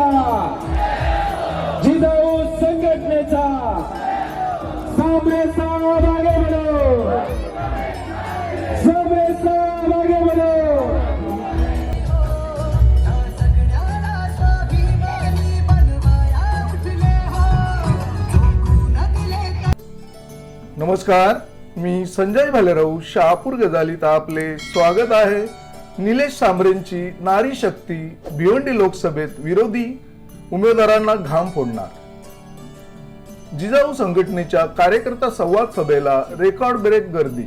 संघटनेचा जिजाऊ संघटनेचा सामने साहेब आगे बढ़ो सामने साहेब आगे बढ़ो नमस्कार मी संजय भालेराव शहापूर गजालीत आपले स्वागत आहे. निलेश सांबरेंची नारी शक्ती भिवंडी लोकसभेत विरोधी उमेदवारांना घाम फोडणार. जिजाऊ संघटनेच्या कार्यकर्ता संवाद सभेला रेकॉर्ड ब्रेक गर्दी.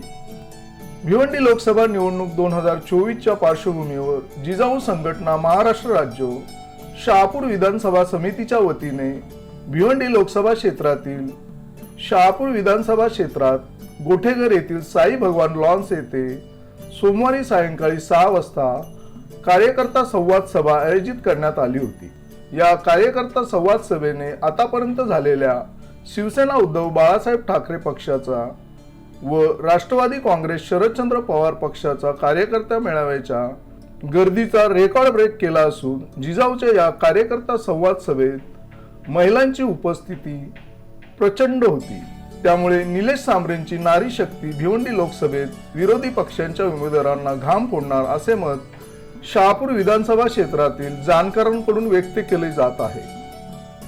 भिवंडी लोकसभा निवडणूक दोन हजार चोवीसच्या पार्श्वभूमीवर जिजाऊ संघटना महाराष्ट्र राज्य शहापूर विधानसभा समितीच्या वतीने भिवंडी लोकसभा क्षेत्रातील शहापूर विधानसभा क्षेत्रात गोठेघर येथील साई भगवान लॉन्स येथे सोमवारी सायंकाळी सहा वाजता कार्यकर्ता संवाद सभा आयोजित करण्यात आली होती. या कार्यकर्ता संवाद सभेने आतापर्यंत झालेल्या शिवसेना उद्धव बाळासाहेब ठाकरे पक्षाचा व राष्ट्रवादी काँग्रेस शरदचंद्र पवार पक्षाचा कार्यकर्ता मेळाव्याच्या गर्दीचा रेकॉर्ड ब्रेक केला असून जिजाऊच्या या कार्यकर्ता संवाद सभेत महिलांची उपस्थिती प्रचंड होती. त्यामुळे निलेश सांबरेंची नारी शक्ती भिवंडी लोकसभेत विरोधी पक्षांच्या उमेदवारांना घाम फोडणार असे मत शहापूर विधानसभा क्षेत्रातील जाणकारांकडून व्यक्त केले जात आहे.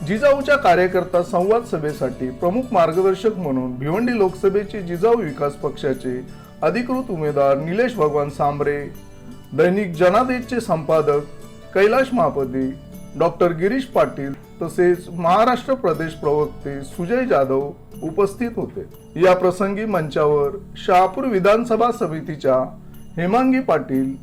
जिजाऊच्या कार्यकर्ता संवाद सभेसाठी प्रमुख मार्गदर्शक म्हणून भिवंडी लोकसभेचे जिजाऊ विकास पक्षाचे अधिकृत उमेदवार निलेश भगवान सांबरे दैनिक जनादेशचे संपादक कैलाश महापदी डॉक्टर गिरीश पाटील तसेच महाराष्ट्र प्रदेश प्रवक्ते सुजय जाधव उपस्थित होते. या प्रसंगी मंचावर शहापूर विधानसभा समितीच्या हेमांगी पाटील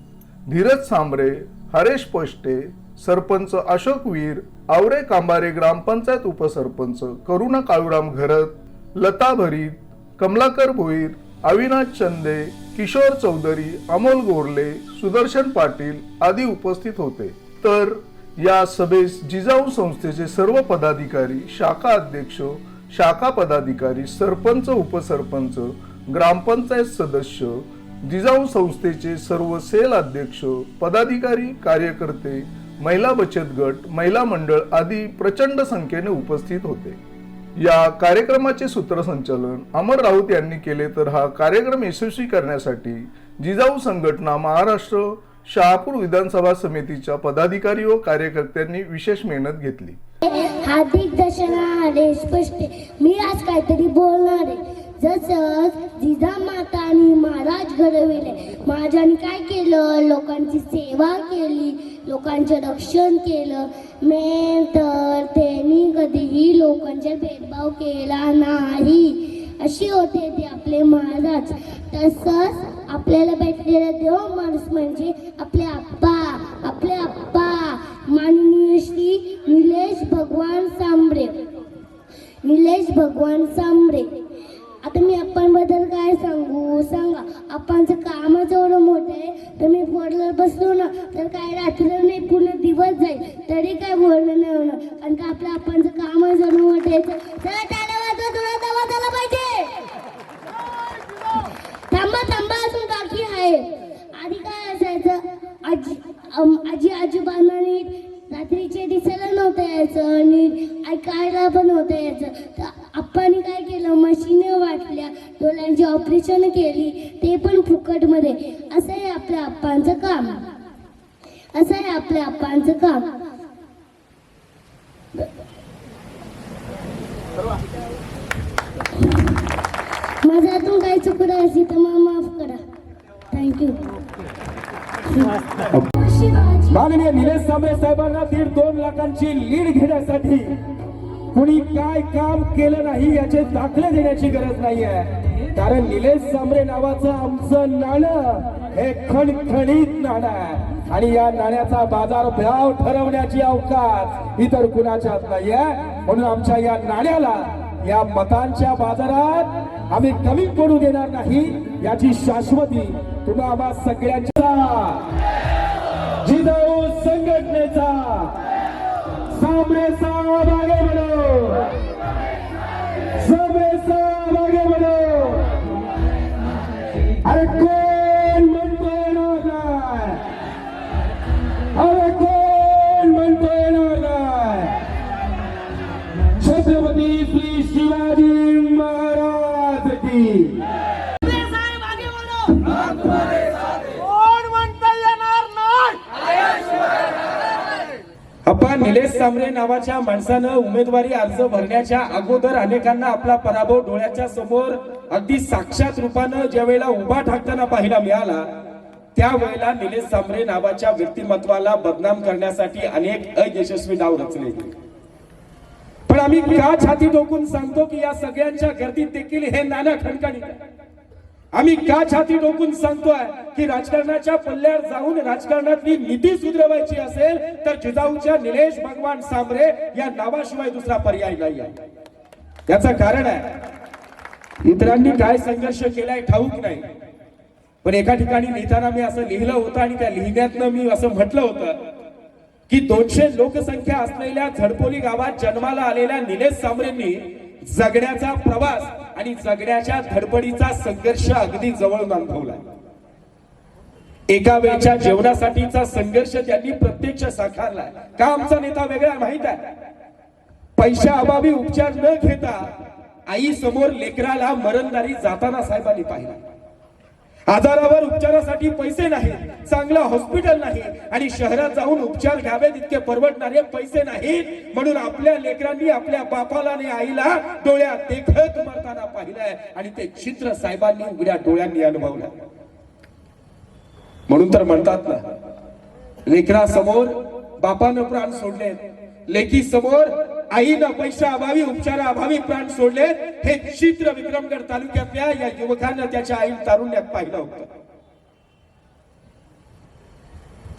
धीरज सांबरे हरेश पष्टे सरपंच अशोक वीर आवरे कांबारे ग्रामपंचायत उपसरपंच करुणा काळूराम घरत लता भरीत कमलाकर भोईर अविनाश चंदे किशोर चौधरी अमोल गोरले सुदर्शन पाटील आदी उपस्थित होते. तर या सभेस जिजाऊ संस्थेचे सर्व पदाधिकारी शाखा अध्यक्ष शाखा पदाधिकारी सरपंच उपसरपंच ग्रामपंचायत सदस्य जिजाऊ संस्थेचे सर्व सेल अध्यक्ष पदाधिकारी कार्यकर्ते महिला बचत गट महिला मंडळ आदी प्रचंड संख्येने उपस्थित होते. या कार्यक्रमाचे सूत्रसंचालन अमर राऊत यांनी केले तर हा कार्यक्रम यशस्वी करण्यासाठी जिजाऊ संघटना महाराष्ट्र शहापूर विधानसभा समितीच्या पदाधिकारी व कार्यकर्त्यांनी विशेष मेहनत घेतली. हार्दिक आले स्पष्ट. मी आज काहीतरी बोलणार आहे. जसं जिजामाता आणि महाराज घडविले. महाराजांनी काय केलं? लोकांची सेवा केली लोकांचं रक्षण केलं. मे तर त्यांनी कधीही लोकांचा भेदभाव केला नाही. असे होते ते आपले महाराज. तसंच आपल्याला भेटलेला देव माणूस म्हणजे आपले आप्पा आपले आप्पा. माननीय श्री निलेश भगवान सांबरे निलेश भगवान सांबरे आता मी आपणबद्दल काय सांगू? सांगा. आपणचं कामच एवढं मोठं आहे तर मी फोडला बसलो ना तर काय रात्र नाही पूर्ण दिवस जाईल. तरी काय बोलणं नाही होणार. कारण का आपलं आपणचं कामच एवढं मोठं आहे चला टाळ्या वाजवा थोडा दवा झाला पाहिजे. थांबा थांबा अजून बाकी आहे. आजी आजी आजोबांना नीट रात्रीचे दिसायला नव्हतं यायचं आणि ऐकायला पण नव्हतं यायचं. तर आप्पानी काय केलं? मशीनं वाटल्या डोळ्यांची ऑपरेशन केली ते पण फुकटमध्ये. असं आहे आपल्या आप्पांचं काम. असं आहे आपल्या आप्पांचं काम. माझं काही चुकलं असेल तर मला माफ करा. थँक्यू माननीय निलेश सांबरे साहेबांना दीड दोन लाखांची लीड घेण्यासाठी कुणी काय काम केलं नाही याचे दाखले देण्याची गरज नाही आहे कारण निलेश सांबरे नावाचं आमचं नाणं हे खणखणीत नाणं आहे. आणि या नाण्याचा बाजार भाव ठरवण्याची अवकाश इतर कुणाच्यात नाहीये. म्हणून आमच्या या नाण्याला या मतांच्या बाजारात आम्ही कमी पडू देणार नाही. याची शाश्वती तुम्हा आम्हा सगळ्यांच्या. जिजाऊ संघटनेचा. सामने साहब निलेश सामरे नावाच्या माणसानं उमेदवारी अर्ज भरण्याच्या अगोदर अनेकांना आपला पराभव डोळ्याच्या समोर अगदी साक्षात रूपानं ज्या वेळेला उभा ठाकताना पाहायला मिळाला त्यावेळेला निलेश सामरे नावाच्या व्यक्तिमत्वाला बदनाम करण्यासाठी अनेक अयशस्वी डाव रचले. पण आम्ही का छाती टोकून सांगतो की या सगळ्यांच्या गर्दीत देखील हे नाना खणखणी आम्ही का छाती टोकून सांगतोय की राजकारणाच्या पल्ल्यावर जाऊन राजकारणातली नीती सुधरवायची असेल तर जिजाऊच्या निलेश भगवान सांबरे या नावाशिवाय दुसरा पर्याय नाही आहे. याचं कारण आहे इतरांनी काय संघर्ष केलाय ठाऊक नाही. पण एका ठिकाणी लिहिताना मी असं लिहिलं होतं आणि त्या लिहिण्यातनं मी असं म्हटलं होतं की दोनशे लोकसंख्या असलेल्या झडपोली गावात जन्माला आलेल्या निलेश सांबरेंनी जगण्याचा प्रवास आणि जगण्याच्या धडपडीचा संघर्ष अगदी जवळ अनुभवला एका वेळच्या जेवणासाठीचा संघर्ष त्यांनी प्रत्यक्ष साकारला का आमचा नेता वेगळा माहीत आहे? पैशा अभावी उपचार न घेता आई समोर लेकराला मरणदारी जाताना साहेबांनी पाहिला. आजारावर उपचारासाठी पैसे नाही चांगलं हॉस्पिटल नाही आणि शहरात जाऊन उपचार घ्यावेत इतके परवडणारे पैसे नाहीत म्हणून आपल्या लेकरांनी आपल्या बापाला आणि आईला डोळ्यात देखत मरताना पाहिलंय आणि ते चित्र साहेबांनी उघड्या डोळ्यांनी अनुभवलं. म्हणून तर म्हणतात ना लेकरासमोर बापानं प्राण सोडले लेकी समोर आईनं पैशा अभावी उपचारा अभावी प्राण सोडले हे चित्र विक्रमगड तालुक्यातल्या या युवकांना त्याच्या आई तारुण्यात पाहिलं होतं.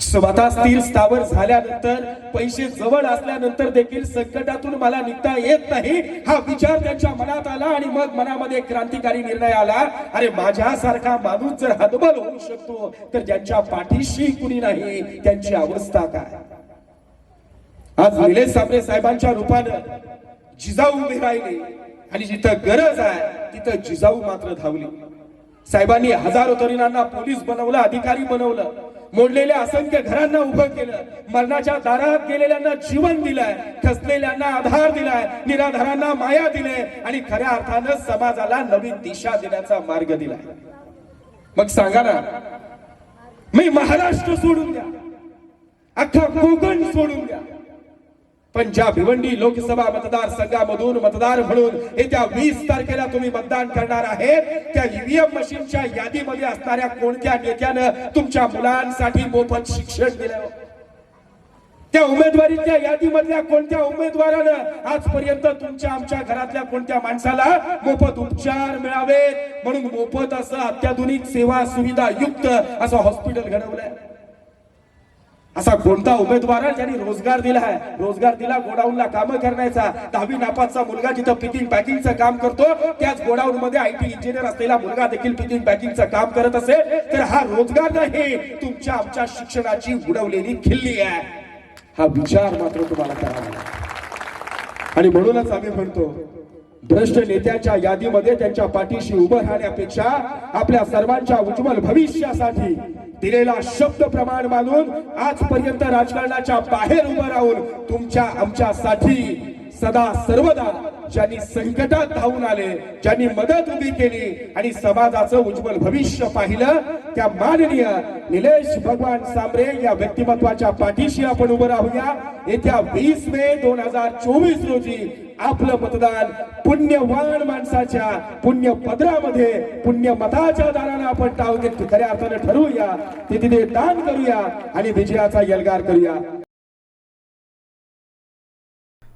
स्वतः स्थिर स्थावर झाल्यानंतर पैसे जवळ असल्यानंतर देखील संकटातून मला निघता येत नाही हा विचार त्यांच्या मनात आला आणि मग मनामध्ये क्रांतिकारी निर्णय आला. अरे माझ्यासारखा माणूस जर हतबल होऊ शकतो तर ज्यांच्या पाठीशी कुणी नाही त्यांची अवस्था काय? आज निलेश साबरे साहेबांच्या रूपानं जिजाऊ उभे राहिले आणि जिथं गरज आहे तिथं जिजाऊ मात्र धावली. साहेबांनी हजारो तरुणांना पोलीस बनवलं अधिकारी बनवलं मोडलेल्या असंख्य घरांना उभं केलं मरणाच्या दारात गेलेल्यांना जीवन दिलंय खचलेल्यांना आधार दिलाय निराधारांना माया दिले आणि खऱ्या अर्थानं समाजाला नवीन दिशा देण्याचा मार्ग दिलाय. मग सांगा ना मी महाराष्ट्र सोडून द्या अख्खा कोकण सोडून द्या. पण ज्या भिवंडी लोकसभा मतदारसंघामधून मतदार म्हणून येत्या वीस तारखेला तुम्ही मतदान करणार आहेत. त्या ईव्हीएम मशीनच्या यादीमध्ये असणाऱ्या कोणत्या नेत्यानं तुमच्या मुलांसाठी मोफत शिक्षण दिलं? त्या उमेदवारीच्या यादीमधल्या कोणत्या उमेदवारानं आजपर्यंत तुमच्या आमच्या घरातल्या कोणत्या माणसाला मोफत उपचार मिळावेत? म्हणून मोफत असं अत्याधुनिक सेवा सुविधा युक्त असं हॉस्पिटल घडवलंय. असा कोणता उमेदवार आहे ज्यांनी रोजगार दिला आहे? रोजगार दिला गोडाऊनला काम करण्याचा. दहावी नापासचा मुलगा जिथं पिकिंग पॅकिंगचं काम करतो त्याच गोडाऊन मध्ये आय टी इंजिनियर असलेला मुलगा देखील पिकिंग पॅकिंगचं काम करत असेल तर हा रोजगार नाही. तुमच्या आमच्या शिक्षणाची उडवलेली खिल्ली आहे. हा विचार मात्र तुम्हाला करावा आणि म्हणूनच आम्ही म्हणतो भ्रष्ट नेत्यांच्या यादीमध्ये त्यांच्या पाठीशी उभं राहण्यापेक्षा आपल्या सर्वांच्या उज्ज्वल भविष्यासाठी दिलेला शब्द प्रमाण मानून आजपर्यंत राजकारणाच्या बाहेर उभं राहून तुमच्या आमच्यासाठी सदा सर्वदा ज्यांनी संकटात धावून आले ज्यांनी मदत उभी केली आणि समाजाचं उज्ज्वल भविष्य पाहिलं त्या माननीय निलेश भगवान सांबरे या व्यक्तिमत्वाच्या पाठीशी आपण उभं राहूया. येत्या वीस मे दोन हजार चोवीस रोजी आपलं मतदान पुण्यवान माणसाच्या पुण्य पदरामध्ये पुण्य मताच्या दारानं आपण टाव देत खऱ्या अर्थानं ठरवूया. ते तिथे दान करूया आणि विजयाचा यलगार करूया.